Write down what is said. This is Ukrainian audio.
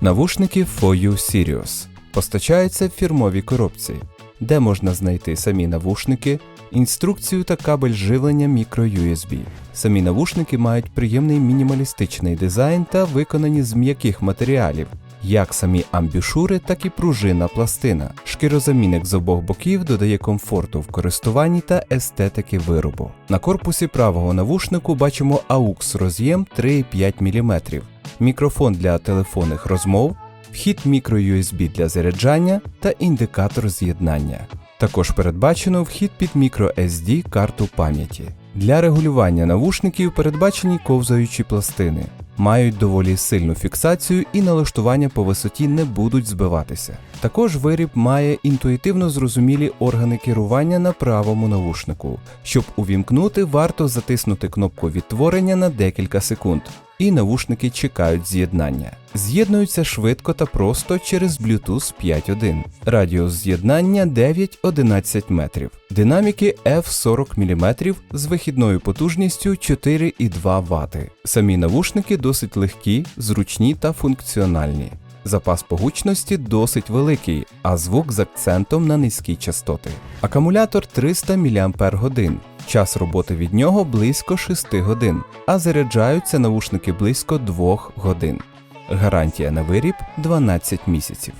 Навушники For You Sirius постачаються в фірмовій коробці, де можна знайти самі навушники, інструкцію та кабель живлення microUSB. Самі навушники мають приємний мінімалістичний дизайн та виконані з м'яких матеріалів. Як самі амбішури, так і пружинна пластина. Шкірозамінник з обох боків додає комфорту в користуванні та естетики виробу. На корпусі правого навушнику бачимо AUX роз'єм 3,5 мм, мікрофон для телефонних розмов, вхід microUSB для заряджання та індикатор з'єднання. Також передбачено вхід під microSD карту пам'яті. Для регулювання навушників передбачені ковзаючі пластини, мають доволі сильну фіксацію і налаштування по висоті не будуть збиватися. Також виріб має інтуїтивно зрозумілі органи керування на правому навушнику. Щоб увімкнути, варто затиснути кнопку відтворення на декілька секунд. І навушники чекають з'єднання. З'єднуються швидко та просто через Bluetooth 5.1. Радіус з'єднання 9-11 метрів. Динаміки F40 мм з вихідною потужністю 4,2 Вт. Самі навушники досить легкі, зручні та функціональні. Запас погучності досить великий, а звук з акцентом на низькі частоти. Акумулятор 300 мАч. Час роботи від нього близько 6 годин, а заряджаються навушники близько 2 годин. Гарантія на виріб 12 місяців.